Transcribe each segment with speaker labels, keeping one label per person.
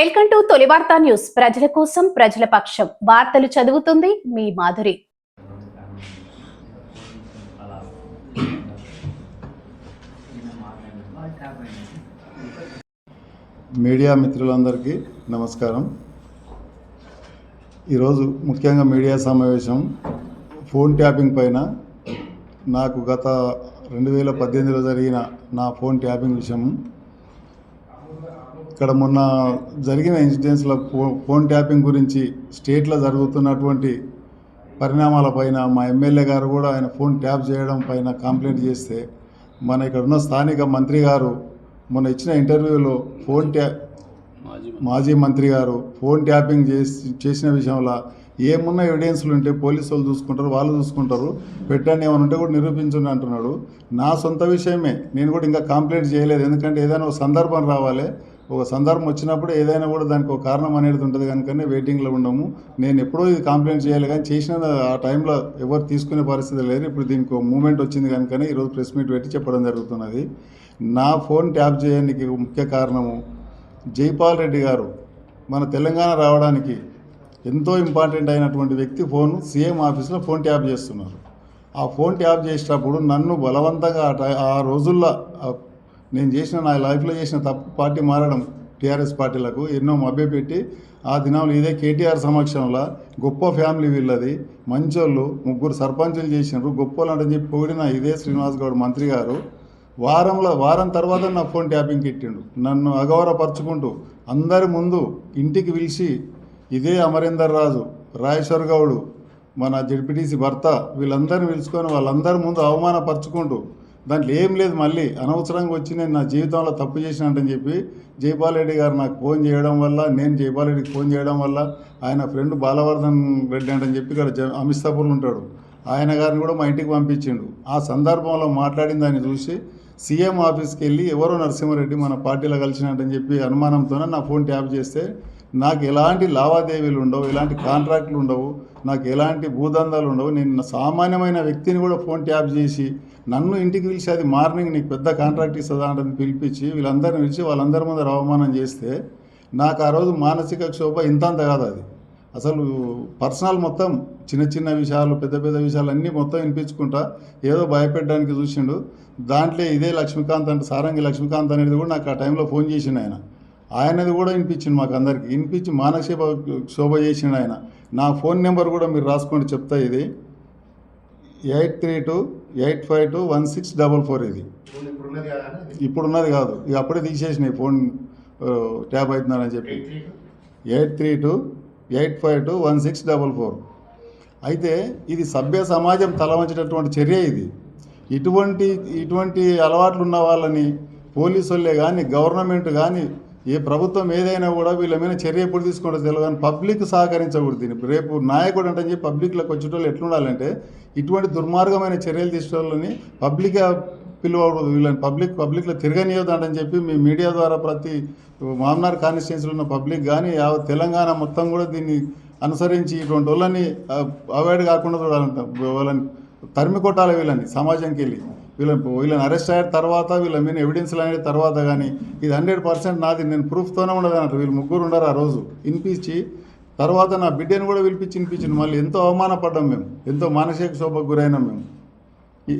Speaker 1: Welcome to తొలి వార్తా news. ప్రజల కోసం ప్రజల పక్షం. వార్తలు చదువుతుంది మీ మాధురి.
Speaker 2: మీడియా మిత్రులందరికీ నమస్కారం. ఈరోజు ముఖ్యంగా మీడియా సమావేశం ఫోన్ ట్యాపింగ్ పైన నాకు గత రెండు వేల పద్దెనిమిదిలో జరిగిన నా ఫోన్ ట్యాపింగ్ విషయం ఇక్కడ మొన్న జరిగిన ఇన్సిడెంట్స్లో ఫో ఫోన్ ట్యాపింగ్ గురించి స్టేట్లో జరుగుతున్నటువంటి పరిణామాలపైన మా ఎమ్మెల్యే గారు కూడా ఆయన ఫోన్ ట్యాప్ చేయడం పైన కంప్లైంట్ చేస్తే మన ఇక్కడ ఉన్న స్థానిక మంత్రి గారు మొన్న ఇచ్చిన ఇంటర్వ్యూలో ఫోన్ ట్యా మాజీ మంత్రి గారు ఫోన్ ట్యాపింగ్ చేసి చేసిన విషయంలో ఏమున్న ఎవిడెన్స్లు ఉంటే పోలీసు వాళ్ళు చూసుకుంటారు వాళ్ళు చూసుకుంటారు. పెట్టండి ఏమైనా ఉంటే కూడా నిరూపించండి అంటున్నాడు. నా సొంత విషయమే. నేను కూడా ఇంకా కంప్లైంట్ చేయలేదు. ఎందుకంటే ఏదైనా ఒక సందర్భం రావాలి. ఒక సందర్భం వచ్చినప్పుడు ఏదైనా కూడా దానికి ఒక కారణం అనేది ఉంటుంది కనుకనే వెయిటింగ్లో ఉండము. నేను ఎప్పుడో ఇది కంప్లైంట్ చేయాలి కానీ చేసిన ఆ టైంలో ఎవరు తీసుకునే పరిస్థితి లేదు. ఇప్పుడు దీనికి ఒక మూమెంట్ వచ్చింది కనుకనే ఈరోజు ప్రెస్ మీట్ పెట్టి చెప్పడం జరుగుతున్నది. నా ఫోన్ ట్యాప్ చేయడానికి ముఖ్య కారణము జైపాల్ రెడ్డి గారు. మన తెలంగాణ రావడానికి ఎంతో ఇంపార్టెంట్ అయినటువంటి వ్యక్తి ఫోన్ సీఎం ఆఫీస్లో ఫోన్ ట్యాప్ చేస్తున్నారు. ఆ ఫోన్ ట్యాప్ చేసేటప్పుడు నన్ను బలవంతంగా ఆ టై- ఆ రోజుల్లో నేను చేసిన నా లైఫ్లో చేసిన తప్పు పార్టీ మారడం టీఆర్ఎస్ పార్టీలకు ఎన్నో మభ్యపెట్టి ఆ దినంలో ఇదే కేటీఆర్ సమక్షంలో గొప్ప ఫ్యామిలీ వీళ్ళది. మంచోళ్ళు ముగ్గురు సర్పంచులు చేసినారు గొప్పలు అని చెప్పి పొగిడిన ఇదే శ్రీనివాస్ గౌడ్ మంత్రి గారు. వారంలో వారం తర్వాత నా ఫోన్ ట్యాపింగ్ ఇట్టిండు నన్ను అగౌరవపరుచుకుంటూ అందరి ముందు ఇంటికి పిలిచి ఇదే అమరేందర్ రాజు రాజేశ్వర్ గౌడు మన జడ్పీటీసీ భర్త వీళ్ళందరిని పిలుచుకొని వాళ్ళందరి ముందు అవమానపరుచుకుంటూ దాంట్లో ఏం లేదు మళ్ళీ అనవసరంగా వచ్చి నేను నా జీవితంలో తప్పు చేసినట్టని చెప్పి జైపాల్ రెడ్డి గారు నాకు ఫోన్ చేయడం వల్ల నేను జైపాల్ రెడ్డికి ఫోన్ చేయడం వల్ల ఆయన ఫ్రెండ్ బాలవర్ధన్ రెడ్డి అంటని చెప్పి ఇక్కడ జ అమిస్తాపూర్లో ఉంటాడు ఆయన గారిని కూడా మా ఇంటికి పంపించిండు. ఆ సందర్భంలో మాట్లాడిన దాన్ని చూసి సీఎం ఆఫీస్కి వెళ్ళి ఎవరో నరసింహారెడ్డి మన పార్టీలో కలిసినట్టని చెప్పి అనుమానంతోనే నా ఫోన్ ట్యాప్ చేస్తే నాకు ఎలాంటి లావాదేవీలు ఉండవు ఎలాంటి కాంట్రాక్ట్లు ఉండవు నాకు ఎలాంటి భూదందాలు ఉండవు. నేను సామాన్యమైన వ్యక్తిని కూడా ఫోన్ ట్యాప్ చేసి నన్ను ఇంటికి పిలిచి అది మార్నింగ్ నీకు పెద్ద కాంట్రాక్ట్ ఇస్తుందా అంటే పిలిపించి వీళ్ళందరిని పిలిచి వాళ్ళందరి ముందర అవమానం చేస్తే నాకు ఆ రోజు మానసిక క్షోభ ఇంతంత కాదు అది. అసలు పర్సనల్ మొత్తం చిన్న చిన్న విషయాలు పెద్ద పెద్ద విషయాలు అన్నీ మొత్తం వినిపించుకుంటా ఏదో భయపెట్టడానికి చూసిండు. దాంట్లో ఇదే లక్ష్మీకాంత్ అంటే సారంగి లక్ష్మీకాంత్ అనేది కూడా నాకు ఆ టైంలో ఫోన్ చేసిండు ఆయన. ఆయనది కూడా వినిపించింది మాకు అందరికీ వినిపించి మానసిక శోభ చేసిండు ఆయన. నా ఫోన్ నెంబర్ కూడా మీరు రాసుకోండి చెప్తా ఇది. Eight three two eight five two one six double four ఇది.
Speaker 3: ఇప్పుడున్నది కాదు.
Speaker 2: ఇక అప్పుడే తీసేసినాయి ఫోన్ ట్యాప్ అవుతుందని చెప్పి.
Speaker 3: Eight three two?
Speaker 2: Eight five two one six double four. అయితే ఇది సభ్య సమాజం తలవంచేటటువంటి చర్య ఇది. ఇటువంటి ఇటువంటి అలవాట్లు ఉన్న వాళ్ళని పోలీసు వాళ్ళే కానీ గవర్నమెంట్ కానీ ఏ ప్రభుత్వం ఏదైనా కూడా వీళ్ళ మీద చర్య ఎప్పుడు తీసుకుంటారో తెలియదు కానీ పబ్లిక్ సహకరించకూడదు దీన్ని. రేపు నాయకుడు అంటే చెప్పి పబ్లిక్లోకి వచ్చేటోళ్ళు ఎట్లుండాలంటే ఇటువంటి దుర్మార్గమైన చర్యలు తీసుకోవాలని పబ్లిక్ పిలువకూడదు. వీళ్ళని పబ్లిక్ పబ్లిక్లో తిరగనియొద్దని చెప్పి మీ మీడియా ద్వారా ప్రతి మామ్నార్ కాన్స్టిట్యున్సీలో ఉన్న పబ్లిక్ కానీ యావత్ తెలంగాణ మొత్తం కూడా దీన్ని అనుసరించి ఇటువంటి వాళ్ళని అవాయిడ్ కాకుండా చూడాలంట. వాళ్ళని తరిమి కొట్టాలి వీళ్ళని సమాజంకి వెళ్ళి వీళ్ళని వీళ్ళని అరెస్ట్ అయిన తర్వాత వీళ్ళ మీద ఎవిడెన్స్లు అనేది తర్వాత కానీ ఇది హండ్రెడ్ పర్సెంట్ నాది నేను ప్రూఫ్తోనే ఉండదు అన్నట్టు వీళ్ళు ముగ్గురు ఉండరు ఆ రోజు. వినిపించి తర్వాత నా బిడ్డను కూడా పిలిపించి వినిపించింది మళ్ళీ ఎంతో అవమానపడ్డాం మేము. ఎంతో మానసిక శోభకు గురైనాం మేము.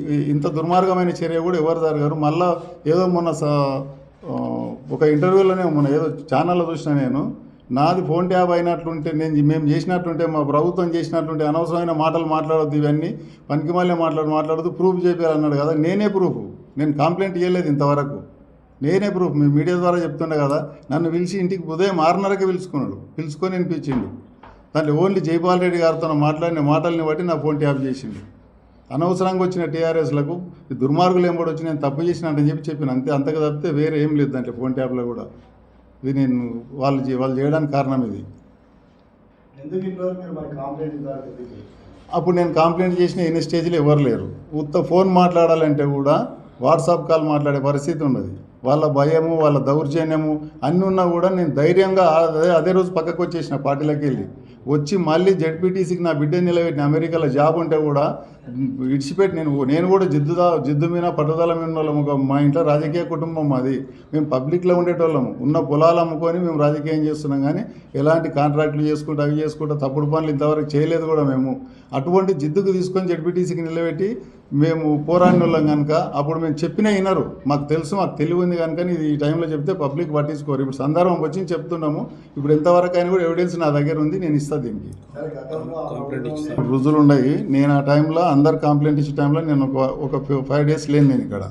Speaker 2: ఇంత దుర్మార్గమైన చర్య కూడా ఎవరు జరగారు. మళ్ళా ఏదో మొన్న స- ఒక ఇంటర్వ్యూలోనే మొన్న ఏదో ఛానల్లో చూసిన నేను. నాది ఫోన్ ట్యాబ్ అయినట్లుంటే నేను మేము చేసినట్లుంటే మా ప్రభుత్వం చేసినట్లుంటే అనవసరమైన మాటలు మాట్లాడొద్దు ఇవన్నీ. పనికి మళ్ళీ మాట్లాడు మాట్లాడుతూ ప్రూఫ్ చేయాలన్నాడు కదా. నేనే ప్రూఫ్. నేను కంప్లైంట్ ఇవ్వలేదు ఇంతవరకు. నేనే ప్రూఫ్. మీ మీడియా ద్వారా చెప్తుండే కదా. నన్ను పిలిచి ఇంటికి ఉదయం ఆరున్నరకే పిలుచుకున్నాడు. పిలుచుకొని వినిపించిండు. దాంట్లో ఓన్లీ జైపాల్ రెడ్డి గారితో మాట్లాడిన మాటల్ని బట్టి నా ఫోన్ ట్యాప్ చేసిండు. అనవసరంగా వచ్చిన టీఆర్ఎస్లకు దుర్మార్గులు ఏం కూడా వచ్చి నేను తప్పు చేసిన అంటే చెప్పి చెప్పిన. అంతే అంతగా తప్పితే వేరే ఏం లేదు దాంట్లో ఫోన్ ట్యాప్లో కూడా. ఇది నేను వాళ్ళు వాళ్ళు చేయడానికి కారణం ఇది? అప్పుడు నేను కంప్లైంట్ చేసిన ఎన్ని స్టేజ్లో ఎవరు లేరు. ఉత్త ఫోన్ మాట్లాడాలంటే కూడా వాట్సాప్ కాల్ మాట్లాడే పరిస్థితి ఉన్నది వాళ్ళ భయము వాళ్ళ దౌర్జన్యము అన్నీ ఉన్నా కూడా నేను ధైర్యంగా అదే అదే రోజు పక్కకు వచ్చేసిన పార్టీలోకి వెళ్ళి వచ్చి మళ్ళీ జడ్పీటీసీకి నా బిడ్డ నిలబెట్టిన అమెరికాలో జాబ్ ఉంటే కూడా విడిచిపెట్టి నేను నేను కూడా జిద్దుదా జిద్దు మీద పట్టుదల మీద వాళ్ళము ఒక మా ఇంట్లో రాజకీయ కుటుంబం మాది. మేము పబ్లిక్లో ఉండేటోళ్ళము ఉన్న పొలాలు అమ్ముకొని మేము రాజకీయం చేస్తున్నాం కానీ ఎలాంటి కాంట్రాక్టులు చేసుకుంటూ అవి చేసుకుంటూ తప్పుడు పనులు ఇంతవరకు చేయలేదు కూడా మేము. అటువంటి జిద్దుకు తీసుకొని జడ్పీటీసీకి నిలబెట్టి మేము పోరాడిన వాళ్ళం కనుక అప్పుడు మేము చెప్పినా వినరు. మాకు తెలుసు మాకు తెలివి ఉంది కనుక ఇది ఈ టైంలో చెప్తే పబ్లిక్ పట్టించుకోరు. ఇప్పుడు సందర్భం వచ్చి చెప్తున్నాము. ఇప్పుడు ఎంతవరకు అయినా కూడా ఎవిడెన్స్ నా దగ్గర ఉంది నేను ఇస్తాను దీనికి. రుజువులు ఉన్నాయి. నేను ఆ టైంలో అందరు కంప్లైంట్ ఇచ్చే టైంలో నేను ఒక ఒక ఫైవ్ డేస్ లేను నేను ఇక్కడ.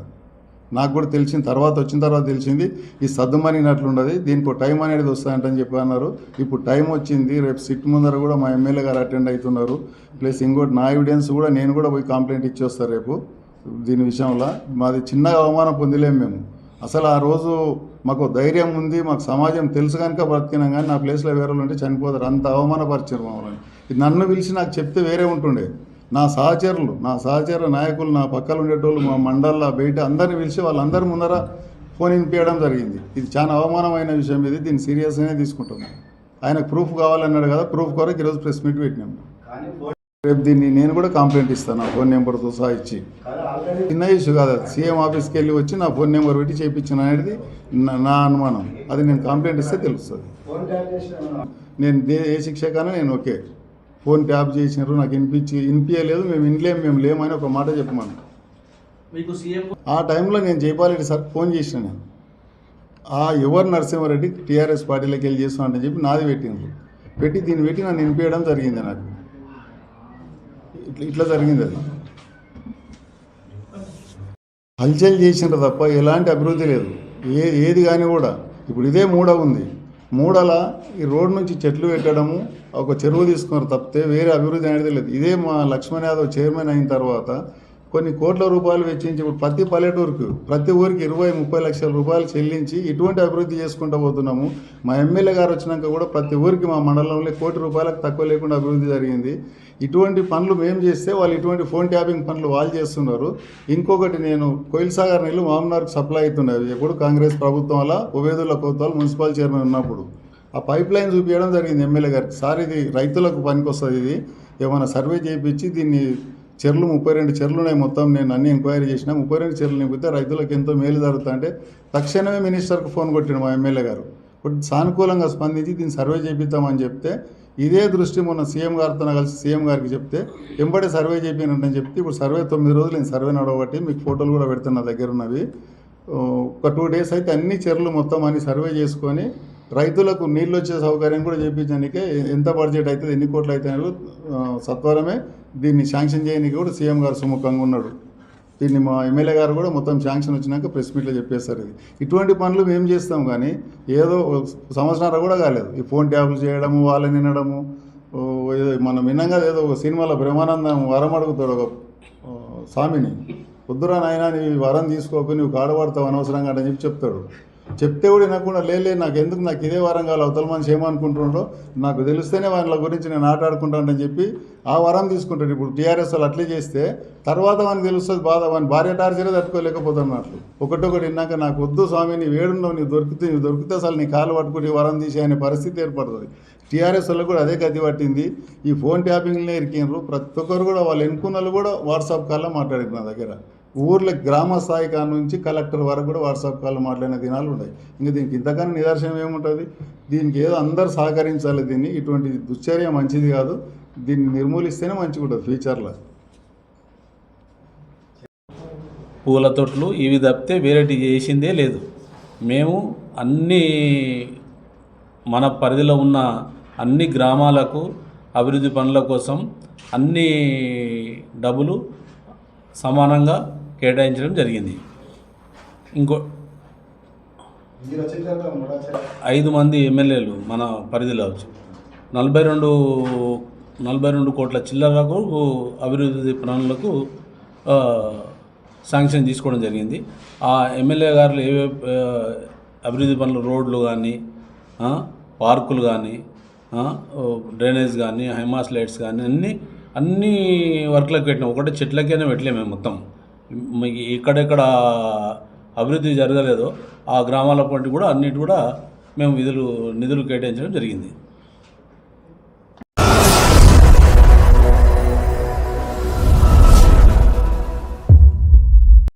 Speaker 2: నాకు కూడా తెలిసిన తర్వాత వచ్చిన తర్వాత తెలిసింది ఈ సర్దుమనినట్లుండదు దీనికి టైం అనేది వస్తాయంటని చెప్పి అన్నారు. ఇప్పుడు టైం వచ్చింది రేపు సిట్ ముందర కూడా మా ఎమ్మెల్యే గారు అటెండ్ అవుతున్నారు. ప్లస్ ఇంకోటి నా ఎవిడెన్స్ కూడా నేను కూడా పోయి కంప్లైంట్ ఇచ్చేస్తాను రేపు దీని విషయంలో. మాది చిన్నగా అవమానం పొందలేము మేము. అసలు ఆ రోజు మాకు ధైర్యం ఉంది మాకు సమాజం తెలుసు కనుక బ్రతికినాం కానీ నా ప్లేస్లో వేరే వాళ్ళు ఉంటే చనిపోతారు. అంత అవమానపరిచారు మమ్మల్ని. ఇది నన్ను పిలిచి నాకు చెప్తే వేరే ఉంటుండే. నా సహచరులు నా సహచర నాయకులు నా పక్కన ఉండేటోళ్ళు మా మండల్లో బయట అందరిని పిలిచి వాళ్ళందరి ముందర ఫోన్ వినిపించడం జరిగింది. ఇది చాలా అవమానమైన విషయం ఇది. దీన్ని సీరియస్గానే తీసుకుంటున్నాం. ఆయనకు ప్రూఫ్ కావాలన్నాడు కదా ప్రూఫ్ కొరకు ఈరోజు ప్రెస్ మీట్ పెట్టినాం. రేపు దీన్ని నేను కూడా కంప్లైంట్ ఇస్తాను నా ఫోన్ నెంబర్తో సహా ఇచ్చి. చిన్న ఇష్యూ కాదు సీఎం ఆఫీస్కి వెళ్ళి వచ్చి నా ఫోన్ నెంబర్ పెట్టి చేయించిన అనేది నా అనుమానం. అది నేను కంప్లైంట్ ఇస్తే తెలుస్తుంది. నేను ఏ శిక్ష కానీ నేను ఓకే. ఫోన్ ట్యాప్ చేసినారు నాకు వినిపించి వినిపించలేదు మేము వినలేము మేము లేమని ఒక మాట చెప్పమను.
Speaker 4: మీకు సీఎం
Speaker 2: ఆ టైంలో నేను జైపాలరెడ్డి సార్ ఫోన్ చేసిన నేను. ఆ ఎవరు నరసింహారెడ్డి టీఆర్ఎస్ పార్టీలోకి వెళ్ళి చేస్తున్నాడని చెప్పి నాది పెట్టిండ్రు. పెట్టి దీన్ని పెట్టి నన్ను వినిపించడం జరిగింది నాకు. ఇట్లా ఇట్లా జరిగింది అది. హల్చల్ చేసిండ్రు తప్ప ఎలాంటి అభివృద్ధి లేదు. ఏ ఏది కానీ కూడా. ఇప్పుడు ఇదే మూడ ఉంది. మూడల ఈ రోడ్ నుంచి చెట్లు పెట్టడము ఒక చెరువు తీసుకున్నారు తప్పితే వేరే అభివృద్ధి అనేది లేదు. ఇదే మా లక్ష్మణ్ యాదవ్ చైర్మన్ అయిన తర్వాత కొన్ని కోట్ల రూపాయలు వెచ్చించి ఇప్పుడు ప్రతి పల్లెటూరుకు ప్రతి ఊరికి ఇరవై ముప్పై లక్షల రూపాయలు చెల్లించి ఇటువంటి అభివృద్ధి చేసుకుంటూ పోతున్నాము. మా ఎమ్మెల్యే గారు వచ్చినాక కూడా ప్రతి ఊరికి మా మండలంలో కోటి రూపాయలకు తక్కువ లేకుండా అభివృద్ధి జరిగింది. ఇటువంటి పనులు మేము చేస్తే వాళ్ళు ఇటువంటి ఫోన్ ట్యాపింగ్ పనులు వాళ్ళు చేస్తున్నారు. ఇంకొకటి నేను కోయిల్ సాగర్ నీళ్ళు మామూనార్కి సప్లై అవుతున్నాయి ఎప్పుడు కాంగ్రెస్ ప్రభుత్వం వల్ల ఉబేదుల్లా కోత్వాల్ మున్సిపల్ చైర్మన్ ఉన్నప్పుడు. ఆ పైప్ లైన్ చూపించడం జరిగింది ఎమ్మెల్యే గారికి. సార్ ఇది రైతులకు పనికి వస్తుంది ఇది. ఏమైనా సర్వే చేయించి దీన్ని చెర్లు ముప్పై రెండు చెర్లు ఉన్నాయి మొత్తం నేను అన్ని ఎంక్వైరీ చేసిన. ముప్పై రెండు చెర్లు నింపితే రైతులకు ఎంతో మేలు జరుగుతా అంటే తక్షణమే మినిస్టర్కి ఫోన్ కొట్టిండు మా ఎమ్మెల్యే గారు. కొట్టి సానుకూలంగా స్పందించి దీన్ని సర్వే చేపిద్దామని చెప్తే ఇదే దృష్టి మొన్న సీఎం గారితో కలిసి సీఎం గారికి చెప్తే ఎంబడే సర్వే చేపినట్టని చెప్తే ఇప్పుడు సర్వే తొమ్మిది రోజులు నేను సర్వే నడవబట్టి మీకు ఫోటోలు కూడా పెడుతున్నా నా దగ్గర ఉన్నవి ఒక టూ డేస్ అయితే అన్ని చెర్లు మొత్తం అన్ని సర్వే చేసుకొని రైతులకు నీళ్ళు వచ్చే సౌకర్యం కూడా చేయించడానికే ఎంత బడ్జెట్ అవుతుంది ఎన్ని కోట్లు అయితే సత్వరమే దీన్ని శాంక్షన్ చేయడానికి కూడా సీఎం గారు సుముఖంగా ఉన్నాడు దీన్ని మా ఎమ్మెల్యే గారు కూడా మొత్తం శాంక్షన్ వచ్చినాక ప్రెస్ మీట్లో చెప్పేస్తారు ఇది. ఇటువంటి పనులు మేము చేస్తాం కానీ ఏదో సంవత్సరాలు కూడా కాలేదు. ఈ ఫోన్ ట్యాబ్లు చేయడము వాళ్ళని వినడము ఏదో మనం వినంగా ఏదో ఒక సినిమాలో బ్రహ్మానందం వరం అడుగుతాడు ఒక స్వామిని. వద్దురా నాయనా నీ వరం తీసుకోకు నువ్వు కాడబడతావు అనవసరంగా అని చెప్పి చెప్తాడు. చెప్తే కూడా వినకుండా లేలే నాకు ఎందుకు నాకు ఇదే వరం కావాలి అవతల మనిషి ఏమనుకుంటున్నాడో నాకు తెలిస్తేనే వాళ్ళ గురించి నేను ఆటాడుకుంటానని చెప్పి ఆ వరం తీసుకుంటాడు. ఇప్పుడు టీఆర్ఎస్ వాళ్ళు అట్లే చేస్తే తర్వాత వానికి తెలుస్తుంది బాధ వాని భార్య టార్చరే తట్టుకోలేకపోతున్నట్లు ఒకటొకటి విన్నాక నాకు వద్దు స్వామి నీ వేడున్నావు నీ దొరికితే నీ దొరికితే అసలు నీ కాలు పట్టుకుని వరం తీసే అనే పరిస్థితి ఏర్పడుతుంది. టీఆర్ఎస్ వాళ్ళు కూడా అదే గతి పట్టింది. ఈ ఫోన్ ట్యాపింగ్లనే ఇరికినారు ప్రతి ఒక్కరు కూడా వాళ్ళు ఎన్నుకున్న వాళ్ళు కూడా వాట్సాప్ కాల్లో మాట్లాడింది నా దగ్గర. ఊర్లో గ్రామ స్థాయి కాడ నుంచి కలెక్టర్ వరకు కూడా వాట్సాప్ కాల్లో మాట్లాడిన దినాలు ఉన్నాయి. ఇంకా దీనికి ఇంతకన్నా నిదర్శనం ఏముంటుంది? దీనికి ఏదో అందరు సహకరించాలి దీన్ని. ఇటువంటి దుశ్చర్య మంచిది కాదు. దీన్ని నిర్మూలిస్తేనే మంచిగా ఉంటుంది ఫ్యూచర్లో.
Speaker 4: పూల తొట్లు ఇవి తప్పితే వేరేటి చేసిందే లేదు. మేము అన్ని మన పరిధిలో ఉన్న అన్ని గ్రామాలకు అభివృద్ధి పనుల కోసం అన్ని డబ్బులు సమానంగా కేటాయించడం జరిగింది. ఇంకో ఐదు మంది ఎమ్మెల్యేలు మన పరిధిలో నలభై రెండు నలభై రెండు కోట్ల చిల్లరకు అభివృద్ధి పనులకు శాంక్షన్ తీసుకోవడం జరిగింది. ఆ ఎమ్మెల్యే గారు ఏవే అభివృద్ధి పనులు రోడ్లు కానీ పార్కులు కానీ డ్రైనేజ్ కానీ హైమాస్ లైట్స్ కానీ అన్నీ అన్ని వర్క్లకు పెట్టినాం. ఒకటే చెట్లకైనా పెట్టలేము మేము మొత్తం. మీకు ఎక్కడెక్కడ అభివృద్ధి జరగలేదో ఆ గ్రామాల పంటి కూడా అన్నిటి కూడా మేము విధులు నిధులు కేటాయించడం జరిగింది.